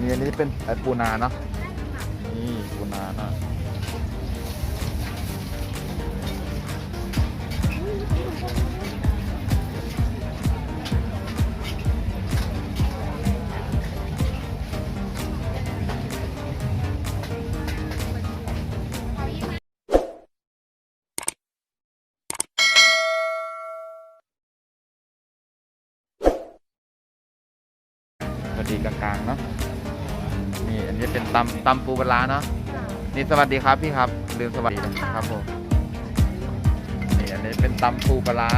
นี่อันนี้เป็นไอปูนาเนาะนี่ปูนาเนาะพอดีกลางๆเนาะ นี่อันนี้เป็นตำตำปูปลาร้าเนาะนี่สวัสดีครับพี่ครับลืมสวัสดีนะครับผมนี่อันนี้เป็นตำปูปลาร้า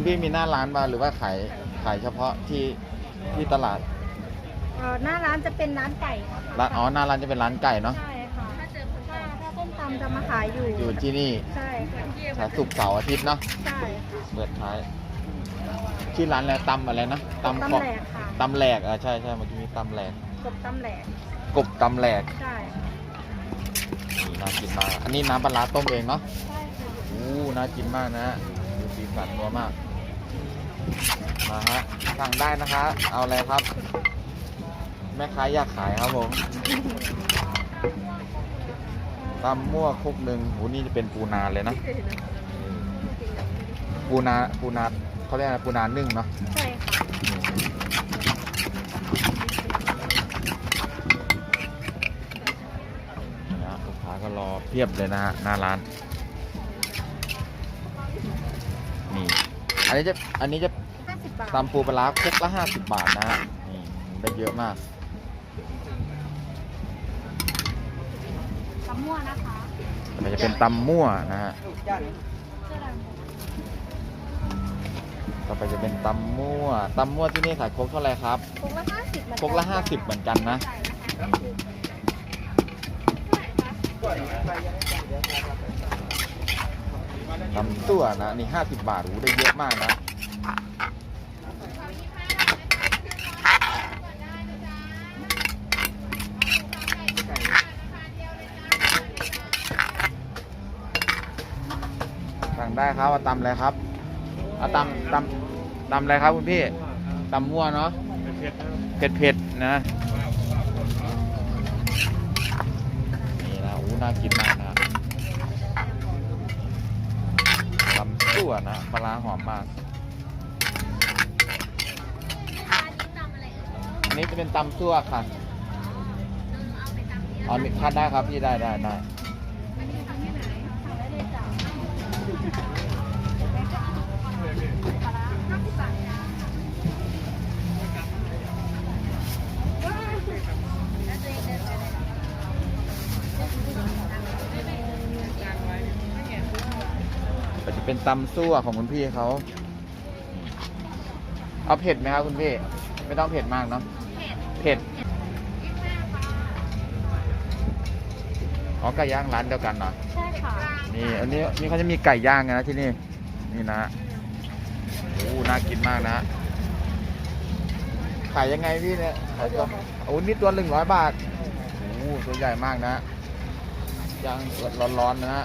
คุณพี่มีหน้าร้านมาหรือว่าขายขายเฉพาะที่ที่ตลาดเอ่อหน้าร้านจะเป็นร้านไก่ค่ะร้านอ๋อหน้าร้านจะเป็นร้านไก่เนาะใช่ค่ะถ้าเจอถ้าถ้าต้มตำจะมาขายอยู่อยู่ที่นี่ใช่ค่ะขายศุกร์เสาร์อาทิตย์เนาะใช่ค่ะเปิดท้ายชื่อร้านอะไรตำอะไรนะตำของแหลกค่ะตำแหลกอะใช่ใช่เมื่อกี้มีตำแหลกกบตำแหลกกบตำแหลกใช่ค่ะนี่น่ากินมากอันนี้น้ำปลาร้าต้มเองเนาะใช่ค่ะ อู้น่ากินมากนะดูสีสันนัวมาก มาฮะสั่งได้นะคะ เอาอะไรครับ แม่ค้าอยากขายครับผมตำมั่วคุกหนึ่งหูนี่จะเป็นปูนาเลยนะ ปูนาปูนาเขาเรียกอะไรปูนานึ่งเนาะใช่ค่ะนะลูกค้าก็รอเพียบเลยนะฮะหน้าร้าน นี่ อันนี้จะอันนี้จะห้าสิบบาทตำปูปลาร้าครกละห้าสิบบาทนะฮะนี่ได้เยอะมากตำมั่วนะคะมันจะเป็นตำมั่วนะฮะเสื้อดำต่อไปจะเป็นตำมั่วตำมั่วที่นี่ขายครกเท่าไหร่ครับครกละห้าสิบครกละห้าสิบเหมือนกันนะ ใช่นะคะตำตัวนะ นี่ห้าสิบบาทโอ้ได้เยอะมากนะสั่งได้ครับเอาตำอะไรครับเอาตำตำตำอะไรครับคุณพี่ตำมั่วเนาะเผ็ดเผ็ดนะนี่นะอู้น่ากินมากนะตำสั่วนะปลาร้าหอมมาก อันนี้จะเป็นตำสั่วค่ะ อ๋อมีคัดได้ครับพี่ได้ได้ได้ สั่งได้เลยจ้ะ ก็จะ เป็นตำซั่วของคุณพี่เขา เอาเผ็ดไหมครับคุณพี่ ไม่ต้องเผ็ดมากเนาะ เผ็ด อ๋อไก่ย่างร้านเดียวกันเนาะใช่ค่ะนี่ อันนี้นี่เขาจะมีไก่ย่างนะที่นี่ นี่นะโอ้น่ากินมากนะ ขายยังไงพี่เนี่ยขายตัวโอ้นี่ตัวหนึ่งร้อยบาทโอ้ตัวใหญ่มากนะย่างร้อนๆนะฮะ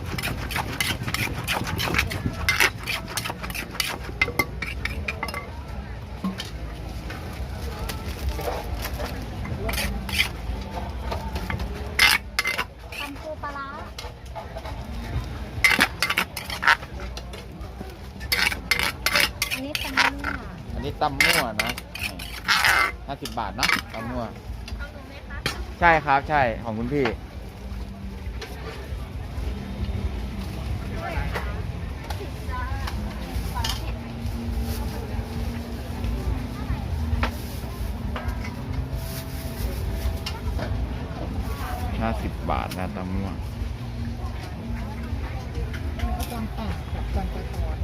ใช่ครับใช่ของคุณพี่ ห้าสิบบาทนะตำม่วตำป่ากับตำกระท้อน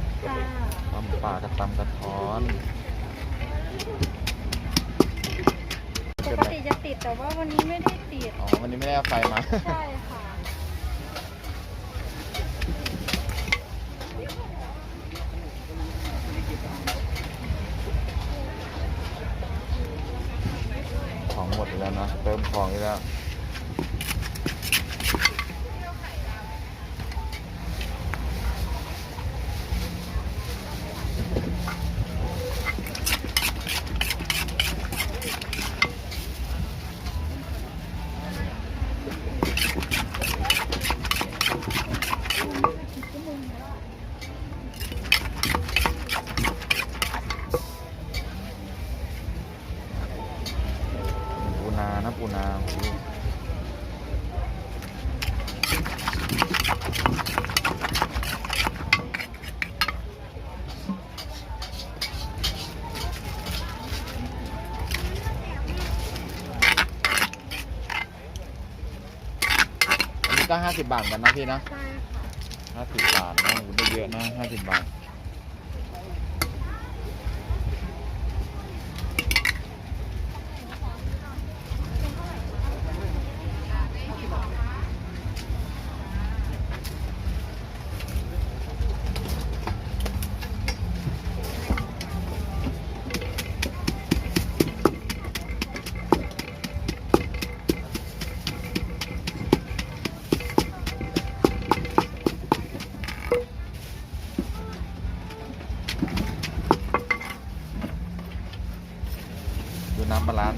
ตำป่ากับตำกระท้อน ติดแต่ว่าวันนี้ไม่ได้ติด อ๋อ วันนี้ไม่ได้เอาไฟมา ใช่ค่ะ ของหมดอีกแล้วนะ เติมของอีกแล้ว ปูนานะปูนาโอ้โหอันนี้ก็ห้า สิบบาทเหมือนกันนะพี่นะใช่ค่ะห้าสิบบาทนะโอ้โหได้เยอะนะห้าสิบบาท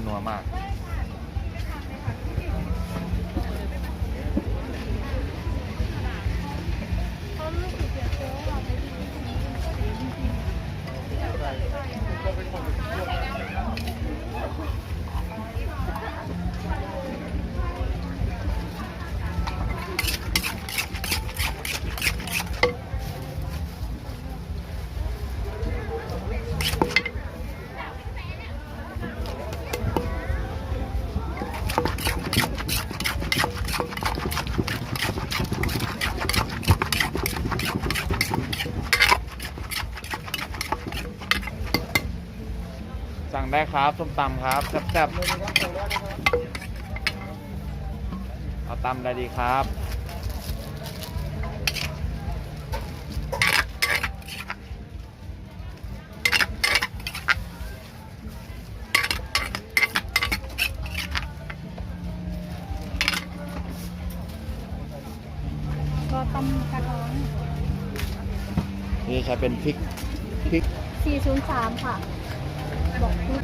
ดู น้ สั่งได้ครับส้มตำครับแซ่บๆเอาตำอะไรดีครับรอตำกระท้อนนี่ใช้เป็นพริกพริก403 ค่ะ บอกพุทธ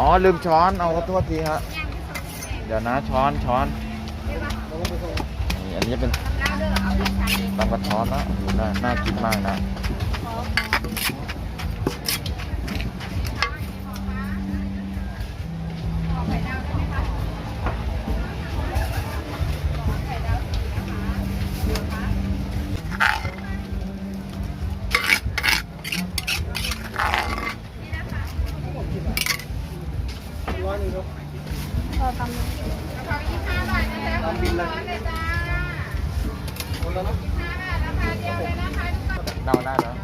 อ๋อ ลืมช้อนเอาขอโทษทีฮะเดี๋ยวนะช้อนช้อนนี่อันนี้เป็นตำกระท้อนนะ โอ้โหน่าน่ากินมากนะรอตำเดาได้แล้ว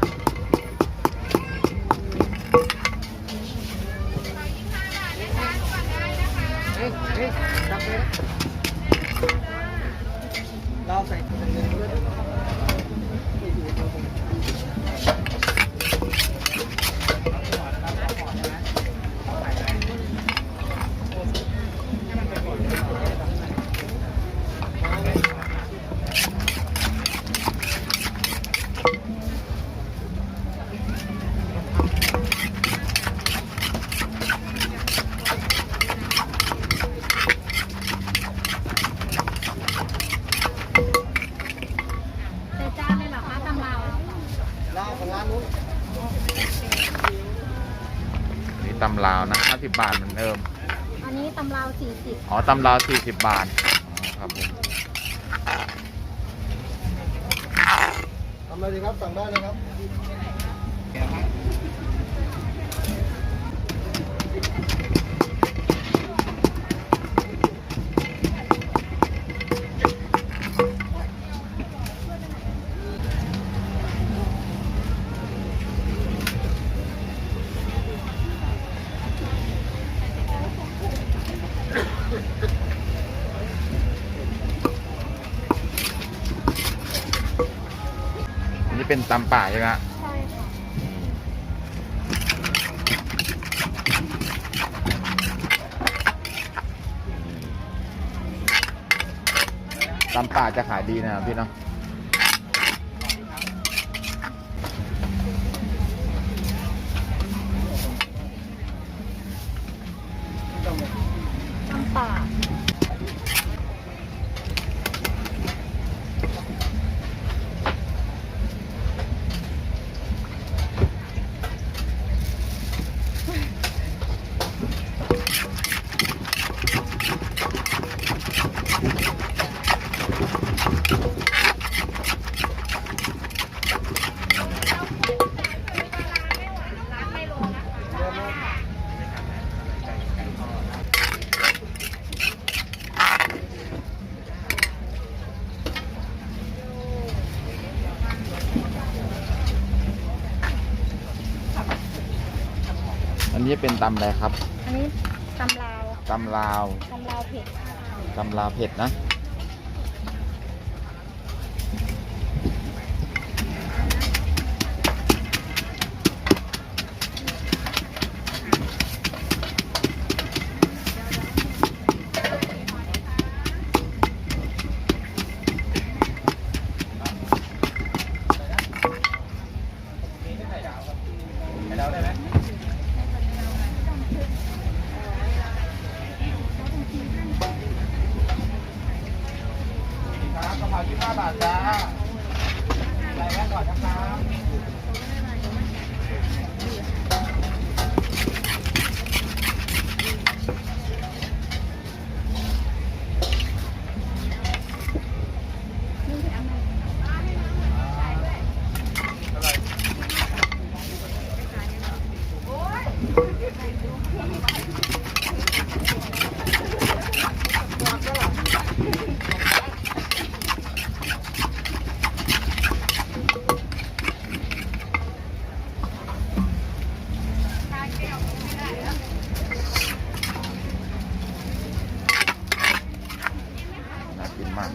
เราใส่ถุงเงินด้วย ใส่จานเลยเหรอคะตำเรา เราของร้า นนู้นนี่ตำลาวนะ50บาทเหมือนเดิม อันนี้ตำเรา40อ๋อตำลาว40บาทอ๋อครับผมทำอะไรดีครับสั่งได้เลยครับ ตำป่าใช่ไหมใช่ค่ะตำป่าจะขายดีนะครับพี่เนาะ ตำอะไรครับ อันนี้ตำลาวตำลาวตำลาวเผ็ดตำลาวเผ็ดนะ ครับกะเพรายี่ห้าบาทจ้าอะไรแวะก่อนนะครับ น่ากินมาก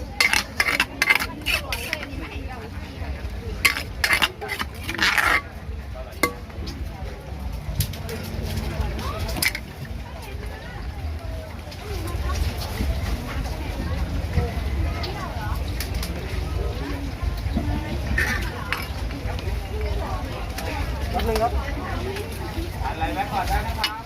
แป๊บนึงครับ อะไรแวะก่อนได้นะครับ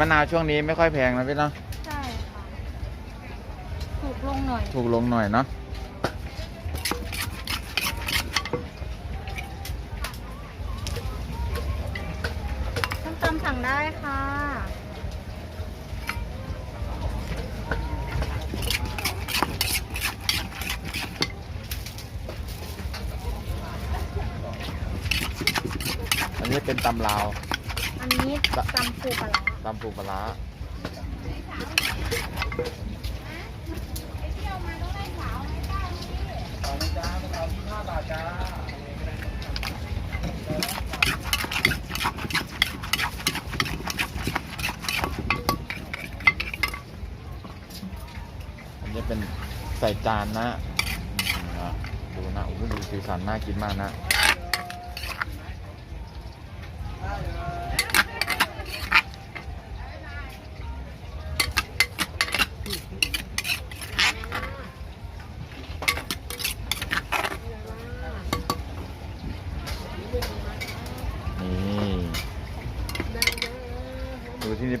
มะ นาวช่วงนี้ไม่ค่อยแพงนะพี่เนาะใช่ค่ะถูกลงหน่อย ถูกลงหน่อยเนาะส้มตำสั่งได้ค่ะ อันนี้เป็นตำลาว อันนี้ตำปูปลาร้า ตำปูปลาอันนี้เป็นใส่จานนะอืมอะดูนะโอ้โหดูสีสันน่ากินมากนะ นี่